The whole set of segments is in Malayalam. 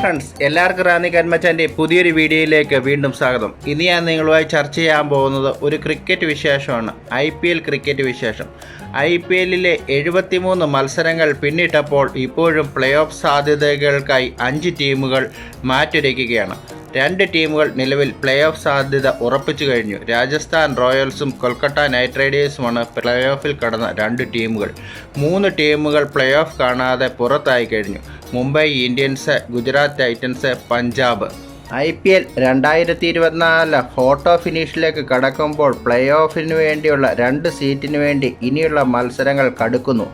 ഫ്രണ്ട്സ് എല്ലാവർക്കും റാന്നി കന്മച്ചാന്റെ പുതിയൊരു വീഡിയോയിലേക്ക് വീണ്ടും സ്വാഗതം. ഇന്ന് ഞാൻ നിങ്ങളുമായി ചർച്ച ചെയ്യാൻ പോകുന്നത് ഒരു ക്രിക്കറ്റ് വിശേഷമാണ് ഐ പി എൽ ക്രിക്കറ്റ് വിശേഷം. ഐ പി എല്ലിലെ എഴുപത്തിമൂന്ന് മത്സരങ്ങൾ പിന്നിട്ടപ്പോൾ ഇപ്പോഴും പ്ലേ ഓഫ് സാധ്യതകൾക്കായി അഞ്ച് ടീമുകൾ മാറ്റുരയ്ക്കുകയാണ് രണ്ട് ടീമുകൾ നിലവിൽ പ്ലേ ഓഫ് സാധ്യത ഉറപ്പിച്ചു കഴിഞ്ഞു. രാജസ്ഥാൻ റോയൽസും കൊൽക്കത്ത നൈറ്റ് റൈഡേഴ്സുമാണ് പ്ലേ ഓഫിൽ കടന്ന രണ്ട് ടീമുകൾ. മൂന്ന് ടീമുകൾ പ്ലേ ഓഫ് കാണാതെ പുറത്തായി കഴിഞ്ഞു. Mumbai Indians Gujarat Titans Punjab. I P L രണ്ടായിരത്തി ഇരുപത്തിനാല് ഫോട്ടോ ഫിനിഷിലേക്ക് കടക്കുമ്പോൾ പ്ലേ ഓഫിന് വേണ്ടിയുള്ള രണ്ട് സീറ്റിന് വേണ്ടി ഇനിയുള്ള മത്സരങ്ങൾ കടുക്കുന്നു.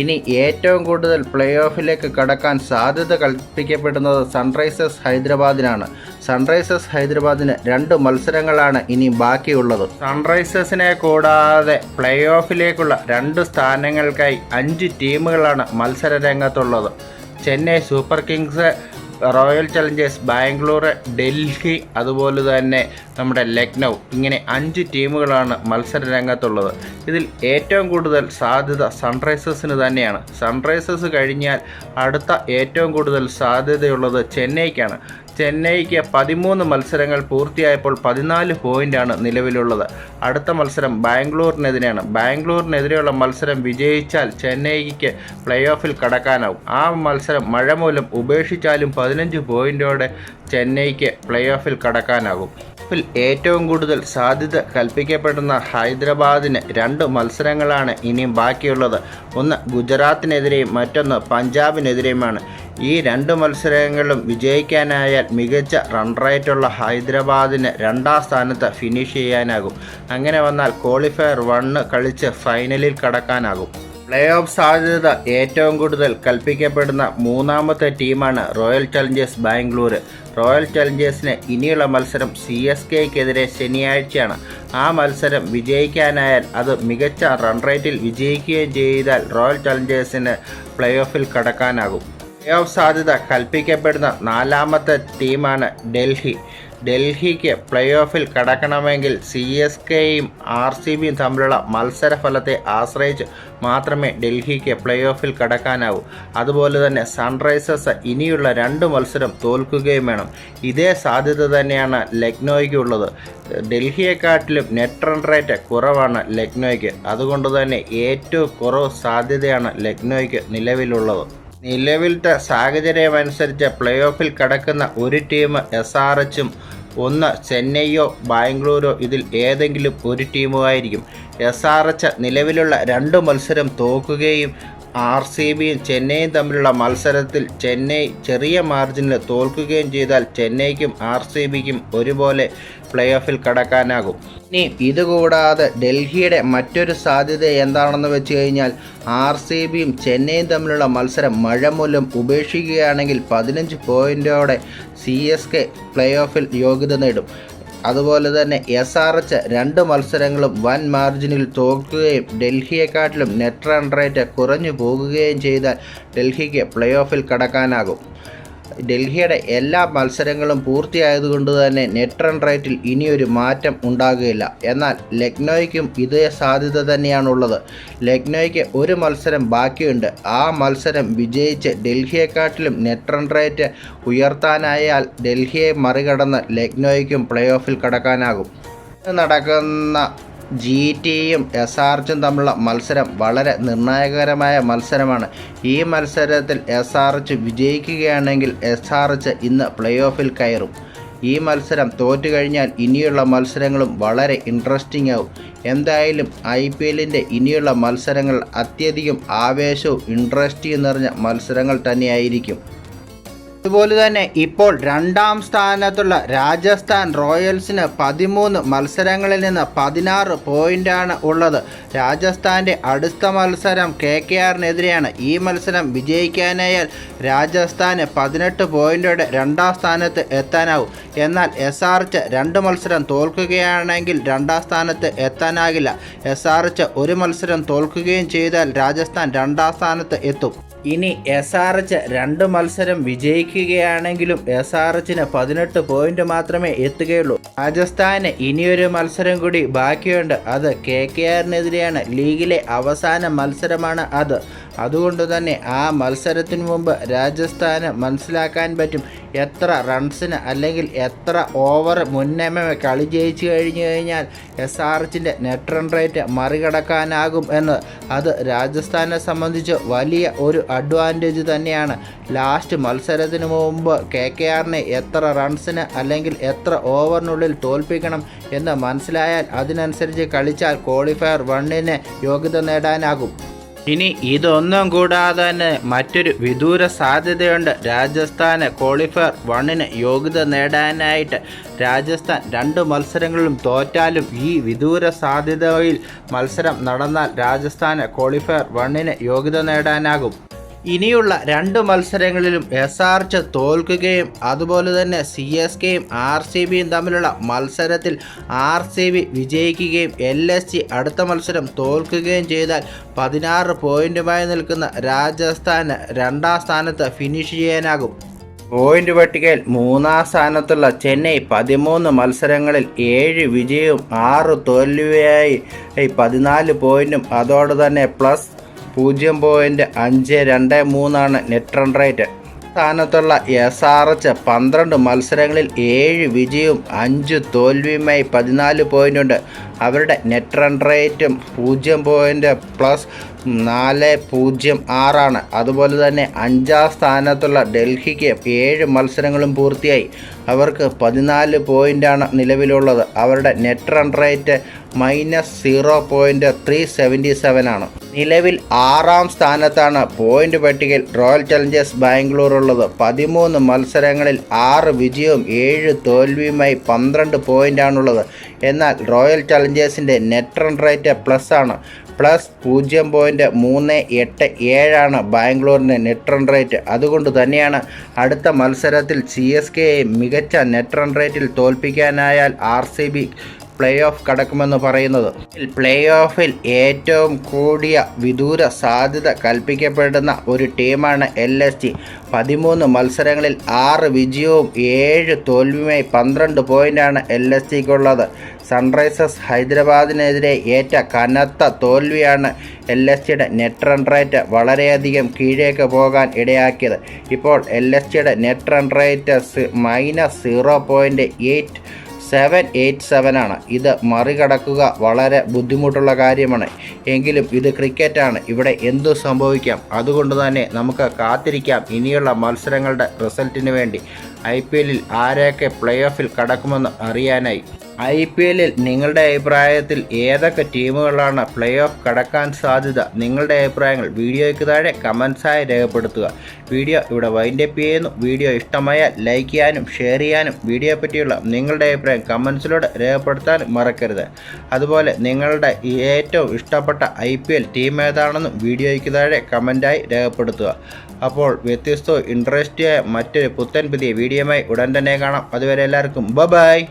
ഇനി ഏറ്റവും കൂടുതൽ പ്ലേ ഓഫിലേക്ക് കടക്കാൻ സാധ്യത കൽപ്പിക്കപ്പെടുന്നത് സൺറൈസേഴ്സ് ഹൈദരാബാദിനാണ്. സൺറൈസേഴ്സ് ഹൈദരാബാദിന് രണ്ട് മത്സരങ്ങളാണ് ഇനി ബാക്കിയുള്ളത്. സൺറൈസേഴ്സിനെ കൂടാതെ പ്ലേ ഓഫിലേക്കുള്ള രണ്ട് സ്ഥാനങ്ങൾക്കായി അഞ്ച് ടീമുകളാണ് മത്സര രംഗത്തുള്ളത് Chennai Super Kings Royal Challengers Bangalore Delhi അതുപോലെ തന്നെ നമ്മുടെ ലക്നൗ. ഇങ്ങനെ അഞ്ച് ടീമുകളാണ് മത്സര രംഗത്തുള്ളത്. ഇതിൽ ഏറ്റവും കൂടുതൽ സാധ്യത സൺറൈസേഴ്സിന് തന്നെയാണ്. സൺറൈസേഴ്സ് കഴിഞ്ഞാൽ അടുത്ത ഏറ്റവും കൂടുതൽ സാധ്യതയുള്ളത് ചെന്നൈക്കാണ്. ചെന്നൈക്ക് പതിമൂന്ന് മത്സരങ്ങൾ പൂർത്തിയായപ്പോൾ പതിനാല് പോയിന്റാണ് നിലവിലുള്ളത്. അടുത്ത മത്സരം ബാംഗ്ലൂരിനെതിരെയാണ്. ബാംഗ്ലൂരിനെതിരെയുള്ള മത്സരം വിജയിച്ചാൽ ചെന്നൈക്ക് പ്ലേ ഓഫിൽ കടക്കാനാവും. ആ മത്സരം മഴ മൂലം ഉപേക്ഷിച്ചാലും പതിനഞ്ച് പോയിന്റോടെ ചെന്നൈക്ക് പ്ലേ ഓഫിൽ കടക്കാനാകും ഏറ്റവും കൂടുതൽ സാധ്യത കൽപ്പിക്കപ്പെടുന്ന ഹൈദരാബാദിന് രണ്ട് മത്സരങ്ങളാണ് ഇനിയും ബാക്കിയുള്ളത്. ഒന്ന് ഗുജറാത്തിനെതിരെയും മറ്റൊന്ന് പഞ്ചാബിനെതിരെയുമാണ്. ഈ രണ്ട് മത്സരങ്ങളും വിജയിക്കാനായാൽ മികച്ച റൺ റേറ്റുള്ള ഹൈദരാബാദിന് രണ്ടാം സ്ഥാനത്ത് ഫിനിഷ് ചെയ്യാനാകും. അങ്ങനെ വന്നാൽ ക്വാളിഫയർ വണ്ണ് കളിച്ച് ഫൈനലിൽ കടക്കാനാകും. പ്ലേ ഓഫ് സാധ്യത ഏറ്റവും കൂടുതൽ കൽപ്പിക്കപ്പെടുന്ന മൂന്നാമത്തെ ടീമാണ് റോയൽ ചലഞ്ചേഴ്സ് ബാംഗ്ലൂർ റോയൽ ചലഞ്ചേഴ്സിന് ഇനിയുള്ള മത്സരം സി എസ് കെക്കെതിരെ ശനിയാഴ്ചയാണ്. ആ മത്സരം വിജയിക്കാനായാൽ അത് മികച്ച റൺ റേറ്റിൽ വിജയിക്കുകയും ചെയ്താൽ റോയൽ ചലഞ്ചേഴ്സിന് പ്ലേ ഓഫിൽ കടക്കാനാകും. പ്ലേ ഓഫ് സാധ്യത കൽപ്പിക്കപ്പെടുന്ന നാലാമത്തെ ടീമാണ് ഡൽഹി. ഡൽഹിക്ക് പ്ലേ ഓഫിൽ കടക്കണമെങ്കിൽ സി എസ് കെയും ആർ സി ബിയും തമ്മിലുള്ള മത്സരഫലത്തെ ആശ്രയിച്ച് മാത്രമേ ഡൽഹിക്ക് പ്ലേ ഓഫിൽ കടക്കാനാവൂ. അതുപോലെ തന്നെ സൺറൈസേഴ്സ് ഇനിയുള്ള രണ്ട് മത്സരം തോൽക്കുകയും വേണം. ഇതേ സാധ്യത തന്നെയാണ് ലക്നോയ്ക്കുള്ളത് ഡൽഹിയെക്കാട്ടിലും നെറ്റ് റൺ റേറ്റ് കുറവാണ് ലക്നോയ്ക്ക്. അതുകൊണ്ട് തന്നെ ഏറ്റവും കുറവ് സാധ്യതയാണ് ലക്നോയ്ക്ക് നിലവിലുള്ളത്. നിലവിലത്തെ സാഹചര്യമനുസരിച്ച് പ്ലേ ഓഫിൽ കടക്കുന്ന ഒരു ടീം എസ് ആർ എച്ചും ഒന്ന് ചെന്നൈയോ ബാംഗ്ലൂരോ ഇതിൽ ഏതെങ്കിലും ഒരു ടീമുമായിരിക്കും. എസ് ആർ എച്ച് നിലവിലുള്ള രണ്ട് മത്സരം തോക്കുകയും ആർ സി ബിയും ചെന്നൈയും തമ്മിലുള്ള മത്സരത്തിൽ ചെന്നൈ ചെറിയ മാർജിനിൽ തോൽക്കുകയും ചെയ്താൽ ചെന്നൈക്കും ആർ സി ബിക്കും ഒരുപോലെ പ്ലേ ഓഫിൽ കടക്കാനാകും. ഇനി ഇതുകൂടാതെ ഡൽഹിയുടെ മറ്റൊരു സാധ്യത എന്താണെന്ന് വെച്ച് കഴിഞ്ഞാൽ ആർ സി ബിയും ചെന്നൈയും തമ്മിലുള്ള മത്സരം മഴ മൂലം ഉപേക്ഷിക്കുകയാണെങ്കിൽ പതിനഞ്ച് പോയിന്റോടെ സി എസ് കെ പ്ലേ ഓഫിൽ യോഗ്യത നേടും. അതുപോലെ തന്നെ എസ് ആർ എച്ച് രണ്ട് മത്സരങ്ങളും വൻ മാർജിനിൽ തോൽക്കുകയും ഡൽഹിയെക്കാട്ടിലും നെറ്റ് റൺ റേറ്റ് കുറഞ്ഞു പോകുകയും ചെയ്താൽ ഡൽഹിക്ക് പ്ലേ ഓഫിൽ കടക്കാനാകും. ഡൽഹിയുടെ എല്ലാ മത്സരങ്ങളും പൂർത്തിയായതുകൊണ്ട് തന്നെ നെറ്റ് റൺ റേറ്റിൽ ഇനിയൊരു മാറ്റം ഉണ്ടാകുകയില്ല. എന്നാൽ ലക്നോയ്ക്കും ഇതേ സാധ്യത തന്നെയാണുള്ളത്. ലക്നോയ്ക്ക് ഒരു മത്സരം ബാക്കിയുണ്ട്. ആ മത്സരം വിജയിച്ച് ഡൽഹിയെക്കാട്ടിലും നെറ്റ് റൺ റേറ്റ് ഉയർത്താനായാൽ ഡൽഹിയെ മറികടന്ന് ലക്നോയ്ക്കും പ്ലേ ഓഫിൽ കടക്കാനാകും. നടക്കുന്ന ജി ടിയും എസ് ആർച്ചും തമ്മിലുള്ള മത്സരം വളരെ നിർണായകരമായ മത്സരമാണ്. ഈ മത്സരത്തിൽ എസ് ആർ എച്ച് വിജയിക്കുകയാണെങ്കിൽ എസ് ആർ എച്ച് ഇന്ന് പ്ലേ ഓഫിൽ കയറും. ഈ മത്സരം തോറ്റു കഴിഞ്ഞാൽ ഇനിയുള്ള മത്സരങ്ങളും വളരെ ഇൻട്രസ്റ്റിംഗ് ആവും. എന്തായാലും ഐ പി എല്ലിന്റെ ഇനിയുള്ള മത്സരങ്ങൾ അത്യധികം ആവേശവും ഇൻട്രസ്റ്റിംഗ് നിറഞ്ഞ മത്സരങ്ങൾ തന്നെയായിരിക്കും. അതുപോലെ തന്നെ ഇപ്പോൾ രണ്ടാം സ്ഥാനത്തുള്ള രാജസ്ഥാൻ റോയൽസിന് പതിമൂന്ന് മത്സരങ്ങളിൽ നിന്ന് പതിനാറ് പോയിന്റാണ് ഉള്ളത്. രാജസ്ഥാന്റെ അടുത്ത മത്സരം കെ കെ ആറിനെതിരെയാണ്. ഈ മത്സരം വിജയിക്കാനായാൽ രാജസ്ഥാന് പതിനെട്ട് പോയിന്റോടെ രണ്ടാം സ്ഥാനത്ത് എത്താനാവും. എന്നാൽ എസ് ആർ എച്ച് രണ്ട് മത്സരം തോൽക്കുകയാണെങ്കിൽ രണ്ടാം സ്ഥാനത്ത് എത്താനാകില്ല. എസ് ആർ എച്ച് ഒരു മത്സരം തോൽക്കുകയും ചെയ്താൽ രാജസ്ഥാൻ രണ്ടാം സ്ഥാനത്ത് എത്തും. ഇനി എസ് ആർ എച്ച് രണ്ട് മത്സരം വിജയിക്കുകയാണെങ്കിലും എസ് ആർ എച്ചിന് പതിനെട്ട് പോയിന്റ് മാത്രമേ എത്തുകയുള്ളൂ. രാജസ്ഥാന് ഇനിയൊരു മത്സരം കൂടി ബാക്കിയുണ്ട്. അത് കെ കെ ആറിനെതിരെയാണ് ലീഗിലെ അവസാന മത്സരമാണ് അത്. അതുകൊണ്ട് തന്നെ ആ മത്സരത്തിന് മുമ്പ് രാജസ്ഥാന് മനസ്സിലാക്കാൻ പറ്റും എത്ര റൺസിന് അല്ലെങ്കിൽ എത്ര ഓവർ മുന്നമേ കളി ജയിച്ചു കഴിഞ്ഞു കഴിഞ്ഞാൽ എസ് ആർ എച്ചിന്റെ നെറ്റ് റൺ റേറ്റ് മറികടക്കാനാകും എന്ന്. അത് രാജസ്ഥാനെ സംബന്ധിച്ച് വലിയ ഒരു അഡ്വാന്റേജ് തന്നെയാണ്. ലാസ്റ്റ് മത്സരത്തിന് മുമ്പ് കെ കെ ആറിനെ എത്ര റൺസിന് അല്ലെങ്കിൽ എത്ര ഓവറിനുള്ളിൽ തോൽപ്പിക്കണം എന്ന് മനസ്സിലായാൽ അതിനനുസരിച്ച് കളിച്ചാൽ ക്വാളിഫയർ വണ്ണിന് യോഗ്യത നേടാനാകും. ഇനി ഇതൊന്നും കൂടാതെ തന്നെ മറ്റൊരു വിദൂര സാധ്യതയുണ്ട്. രാജസ്ഥാന് ക്വാളിഫയർ വണ്ണിന് യോഗ്യത നേടാനായിട്ട് രാജസ്ഥാൻ രണ്ട് മത്സരങ്ങളിലും തോറ്റാലും ഈ വിദൂര സാധ്യതയിൽ മത്സരം നടന്നാൽ രാജസ്ഥാന് ക്വാളിഫയർ വണ്ണിന് യോഗ്യത നേടാനാകും. ഇനിയുള്ള രണ്ട് മത്സരങ്ങളിലും എസ് ആർ എച്ച് തോൽക്കുകയും അതുപോലെ തന്നെ സി എസ് കെയും ആർ സി ബിയും തമ്മിലുള്ള മത്സരത്തിൽ ആർ സി ബി വിജയിക്കുകയും എൽ എസ് സി അടുത്ത മത്സരം തോൽക്കുകയും ചെയ്താൽ പതിനാറ് പോയിന്റുമായി നിൽക്കുന്ന രാജസ്ഥാന് രണ്ടാം സ്ഥാനത്ത് ഫിനിഷ് ചെയ്യാനാകും. പോയിന്റ് പട്ടികയിൽ മൂന്നാം സ്ഥാനത്തുള്ള ചെന്നൈ പതിമൂന്ന് മത്സരങ്ങളിൽ ഏഴ് വിജയവും ആറ് തോൽവിയായി. പതിനാല് പോയിന്റും അതോടെ തന്നെ പ്ലസ് പൂജ്യം പോയിന്റ് അഞ്ച് രണ്ട് മൂന്നാണ് നെറ്റ് റൺ റേറ്റ്. സ്ഥാനത്തുള്ള എസ് ആർ എച്ച് പന്ത്രണ്ട് മത്സരങ്ങളിൽ ഏഴ് വിജയവും അഞ്ച് തോൽവിയുമായി പതിനാല് പോയിന്റുണ്ട് അവരുടെ നെറ്റ് റൺ റേറ്റും പൂജ്യം പോയിന്റ് പ്ലസ് നാല് പൂജ്യം ആറാണ്. അതുപോലെ തന്നെ അഞ്ചാം സ്ഥാനത്തുള്ള ഡൽഹിക്ക് ഏഴ് മത്സരങ്ങളും പൂർത്തിയായി. അവർക്ക് പതിനാല് പോയിന്റാണ് നിലവിലുള്ളത്. അവരുടെ net run rate minus zero point three seventy സെവനാണ് നിലവിൽ ആറാം സ്ഥാനത്താണ് പോയിന്റ് പട്ടികയിൽ റോയൽ ചലഞ്ചേഴ്സ് ബാംഗ്ലൂർ ഉള്ളത് പതിമൂന്ന് മത്സരങ്ങളിൽ ആറ് വിജയവും ഏഴ് തോൽവിയുമായി പന്ത്രണ്ട് പോയിന്റാണുള്ളത് എന്നാൽ റോയൽ ചലഞ്ചേഴ്സിന്റെ നെറ്റ് റൺ റേറ്റ് പ്ലസ് ആണ്. പ്ലസ് പൂജ്യം പോയിന്റ് മൂന്ന് എട്ട് ഏഴാണ് ബാംഗ്ലൂരിന്റെ നെറ്റ് റൺ റേറ്റ്. അതുകൊണ്ട് തന്നെയാണ് അടുത്ത മത്സരത്തിൽ സി എസ് കെയെ മികച്ച നെറ്റ് റൺ റേറ്റിൽ തോൽപ്പിക്കാനായാൽ R C B play off കടക്കുമെന്ന് പറയുന്നത്. പ്ലേ ഓഫിൽ ഏറ്റവും കൂടിയ വിദൂര സാധ്യത കൽപ്പിക്കപ്പെടുന്ന ഒരു ടീമാണ് എൽ എസ് ജി പതിമൂന്ന് മത്സരങ്ങളിൽ ആറ് വിജയവും ഏഴ് തോൽവിയുമായി പന്ത്രണ്ട് പോയിന്റാണ് എൽ എസ് ജിക്കുള്ളത് സൺറൈസേഴ്സ് ഹൈദരാബാദിനെതിരെ ഏറ്റ കനത്ത തോൽവിയാണ് എൽ എസ് ജിയുടെ നെറ്റ് റൺ റേറ്റ് വളരെയധികം കീഴേക്ക് പോകാൻ ഇടയാക്കിയത്. ഇപ്പോൾ എൽ എസ് ജിയുടെ net run rate minus zero point eight seven eight seven ആണ്. ഇത് മറികടക്കുക വളരെ ബുദ്ധിമുട്ടുള്ള കാര്യമാണ്. എങ്കിലും ഇത് ക്രിക്കറ്റാണ്. ഇവിടെ എന്തു സംഭവിക്കാം? അതുകൊണ്ട് തന്നെ നമുക്ക് കാത്തിരിക്കാം ഇനിയുള്ള മത്സരങ്ങളുടെ റിസൾട്ടിന് വേണ്ടി. ഐ പി എല്ലിൽ ആരെയൊക്കെ പ്ലേ ഓഫിൽ കടക്കുമെന്ന് അറിയാനായി. ഐ പി എല്ലിൽ നിങ്ങളുടെ അഭിപ്രായത്തിൽ ഏതൊക്കെ ടീമുകളാണ് പ്ലേ ഓഫ് കടക്കാൻ സാധ്യത? നിങ്ങളുടെ അഭിപ്രായങ്ങൾ വീഡിയോയ്ക്ക് താഴെ കമൻസായി രേഖപ്പെടുത്തുക. വീഡിയോ ഇവിടെ വൈൻഡപ്പ് ചെയ്യുന്നു. വീഡിയോ ഇഷ്ടമായാൽ ലൈക്ക് ചെയ്യാനും ഷെയർ ചെയ്യാനും വീഡിയോ പറ്റിയുള്ള നിങ്ങളുടെ അഭിപ്രായം കമൻസിലൂടെ രേഖപ്പെടുത്താനും മറക്കരുത്. അതുപോലെ നിങ്ങളുടെ ഏറ്റവും ഇഷ്ടപ്പെട്ട ഐ പി എൽ ടീം ഏതാണെന്നും വീഡിയോയ്ക്ക് താഴെ കമന്റായി രേഖപ്പെടുത്തുക. അപ്പോൾ വ്യത്യസ്തവും ഇൻട്രസ്റ്റിയായ മറ്റൊരു പുത്തൻ പുതിയ വീഡിയോയുമായി ഉടൻ തന്നെ കാണാം. അതുവരെ എല്ലാവർക്കും ബ ബായ്